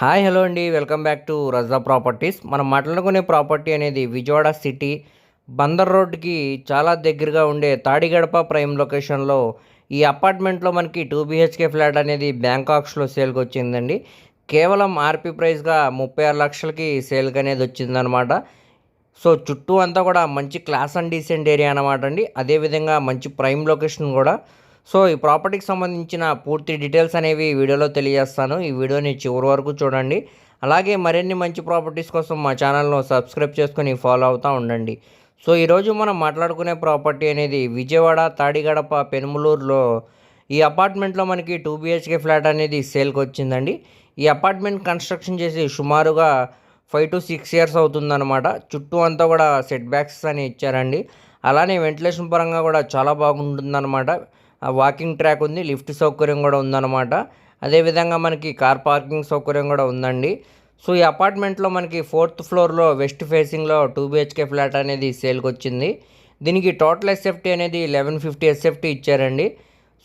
Hi hello అండి. Welcome back to Raza properties. మనం మాట్లాడుకునే ప్రాపర్టీ అనేది విజయవాడ సిటీ బందర్ రోడ్కి చాలా దగ్గరగా ఉండే తాడిగడప ప్రైమ్ లొకేషన్లో ఈ అపార్ట్మెంట్లో మనకి టూ బీహెచ్కే ఫ్లాట్ అనేది బ్యాంకాక్స్లో సేల్కి వచ్చిందండి కేవలం ఆర్పీ ప్రైస్గా ముప్పై ఆరు లక్షలకి సేల్కి అనేది వచ్చిందనమాట సో చుట్టూ అంతా కూడా మంచి క్లాస్ అండ్ డీసెంట్ ఏరియా అనమాట అండి. అదేవిధంగా మంచి ప్రైమ్ లొకేషన్ కూడా. సో ఈ ప్రాపర్టీకి సంబంధించిన పూర్తి డీటెయిల్స్ అనేవి వీడియోలో తెలియజేస్తాను. ఈ వీడియోని చివరి వరకు చూడండి. అలాగే మరిన్ని మంచి ప్రాపర్టీస్ కోసం మా ఛానల్ను సబ్స్క్రైబ్ చేసుకొని ఫాలో అవుతూ ఉండండి. సో ఈరోజు మనం మాట్లాడుకునే ప్రాపర్టీ అనేది విజయవాడ తాడిగడప పెనుమలూరులో ఈ అపార్ట్మెంట్లో మనకి టూ బిహెచ్కే ఫ్లాట్ అనేది సేల్కి వచ్చిందండి. ఈ అపార్ట్మెంట్ కన్స్ట్రక్షన్ చేసి సుమారుగా ఫైవ్ టు సిక్స్ ఇయర్స్ అవుతుందన్నమాట. చుట్టూ అంతా కూడా సెట్ బ్యాక్స్ అని ఇచ్చారండి. అలానే వెంటిలేషన్ పరంగా కూడా చాలా బాగుంటుందన్నమాట. వాకింగ్ ట్రాక్ ఉంది లిఫ్ట్ సౌకర్యం కూడా ఉందన్నమాట. అదేవిధంగా మనకి కార్ పార్కింగ్ సౌకర్యం కూడా ఉందండి. సో ఈ అపార్ట్మెంట్లో మనకి ఫోర్త్ ఫ్లోర్లో వెస్ట్ ఫేసింగ్లో టూ బిహెచ్కే ఫ్లాట్ అనేది సేల్కి వచ్చింది దీనికి టోటల్ ఎస్ఎఫ్టీ అనేది లెవెన్ ఫిఫ్టీ ఎస్ఎఫ్టీ ఇచ్చారండి.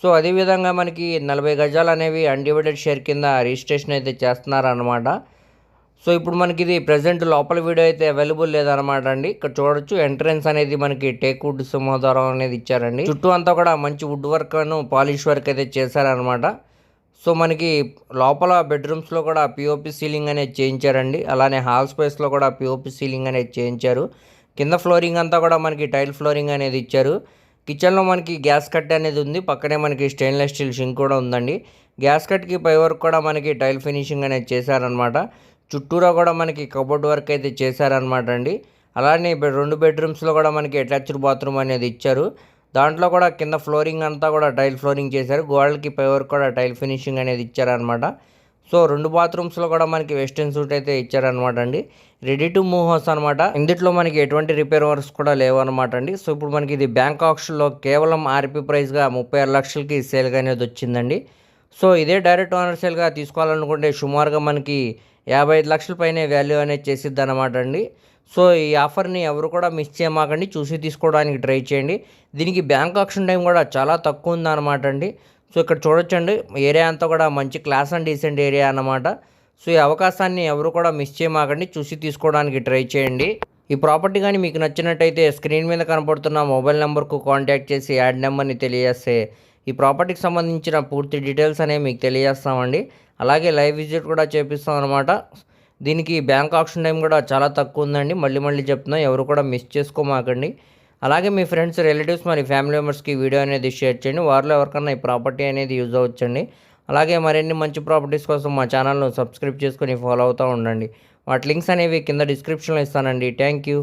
సో అదేవిధంగా మనకి నలభై గజాలు అనేవి అన్డివైడెడ్ షేర్ కింద రిజిస్ట్రేషన్ అయితే చేస్తున్నారనమాట సో ఇప్పుడు మనకి ఇది ప్రజెంట్ లోపల వీడియో అయితే అవైలబుల్ లేదనమాట అండి. ఇక్కడ చూడొచ్చు ఎంట్రన్స్ అనేది మనకి టేక్ వుడ్ సింహద్వారం అనేది ఇచ్చారండి. చుట్టూ అంతా కూడా మంచి వుడ్ వర్క్ పాలిష్ వర్క్ అయితే చేశారనమాట సో మనకి లోపల బెడ్రూమ్స్లో కూడా పిఓపి సీలింగ్ అనేది చేయించారండి. అలానే హాల్ స్పేస్లో కూడా పిఓపి సీలింగ్ అనేది చేయించారు. కింద ఫ్లోరింగ్ అంతా కూడా మనకి టైల్ ఫ్లోరింగ్ అనేది ఇచ్చారు. కిచెన్లో మనకి గ్యాస్ కట్ అనేది ఉంది. పక్కనే మనకి స్టెయిన్లెస్ స్టీల్ షింక్ కూడా ఉందండి. గ్యాస్ కట్కి పై వరకు కూడా మనకి టైల్ ఫినిషింగ్ అనేది చేశారనమాట చుట్టూరా కూడా మనకి కబోర్డ్ వర్క్ అయితే చేశారనమాట అండి. అలానే రెండు బెడ్రూమ్స్లో కూడా మనకి అటాచ్డ్ బాత్రూమ్ అనేది ఇచ్చారు. దాంట్లో కూడా కింద ఫ్లోరింగ్ అంతా కూడా టైల్ ఫ్లోరింగ్ చేశారు. గోడలకి పై వరకు కూడా టైల్ ఫినిషింగ్ అనేది ఇచ్చారనమాట సో రెండు బాత్రూమ్స్లో కూడా మనకి వెస్టర్న్ సూట్ అయితే ఇచ్చారనమాట అండి. రెడీ టు మూవ్ హౌస్ అనమాట ఇందులో మనకి ఎటువంటి రిపేర్ వర్క్స్ కూడా లేవు అనమాట అండి. సో ఇప్పుడు మనకి ఇది బ్యాంక్ ఆక్షన్లో కేవలం ఆర్పీ ప్రైస్గా ముప్పై ఆరు లక్షలకి సేల్గా అనేది వచ్చిందండి. సో ఇదే డైరెక్ట్ ఓనర్ సేల్గా తీసుకోవాలనుకుంటే సుమారుగా మనకి యాభై ఐదు లక్షల పైనే వాల్యూ అనేది చేసిద్ది అనమాట అండి. సో ఈ ఆఫర్ని ఎవరు కూడా మిస్ చేయమాకండి. చూసి తీసుకోవడానికి ట్రై చేయండి. దీనికి బ్యాంక్ ఆప్షన్ టైం కూడా చాలా తక్కువ ఉందన్నమాట అండి. సో ఇక్కడ చూడొచ్చండి. ఏరియా అంతా కూడా మంచి క్లాస్ అండ్ డీసెంట్ ఏరియా అన్నమాట. సో ఈ అవకాశాన్ని ఎవరు కూడా మిస్ చేయమాకండి. చూసి తీసుకోవడానికి ట్రై చేయండి. ఈ ప్రాపర్టీ కానీ మీకు నచ్చినట్టయితే స్క్రీన్ మీద కనపడుతున్న మొబైల్ నెంబర్కు కాంటాక్ట్ చేసి యాడ్ నెంబర్ని తెలియజేస్తే ఈ ప్రాపర్టీకి సంబంధించిన పూర్తి డీటెయిల్స్ అనేవి మీకు తెలియజేస్తామండి. అలాగే లైవ్ విజిట్ కూడా చేపిస్తాం అనమాట దీనికి బ్యాంక్ ఆప్షన్ టైం కూడా చాలా తక్కువ ఉందండి. మళ్ళీ మళ్ళీ చెప్తున్నాం ఎవరు కూడా మిస్ చేసుకోమాకండి. అలాగే మీ ఫ్రెండ్స్ రిలేటివ్స్ మరి ఫ్యామిలీ మెంబర్స్కి వీడియో అనేది షేర్ చేయండి. వారిలో ఎవరికన్నా ఈ ప్రాపర్టీ అనేది యూజ్ అవ్వచ్చండి. అలాగే మరిన్ని మంచి ప్రాపర్టీస్ కోసం మా ఛానల్ను సబ్స్క్రైబ్ చేసుకొని ఫాలో అవుతూ ఉండండి. వాటి లింక్స్ అనేవి కింద డిస్క్రిప్షన్లో ఇస్తానండి. Thank you.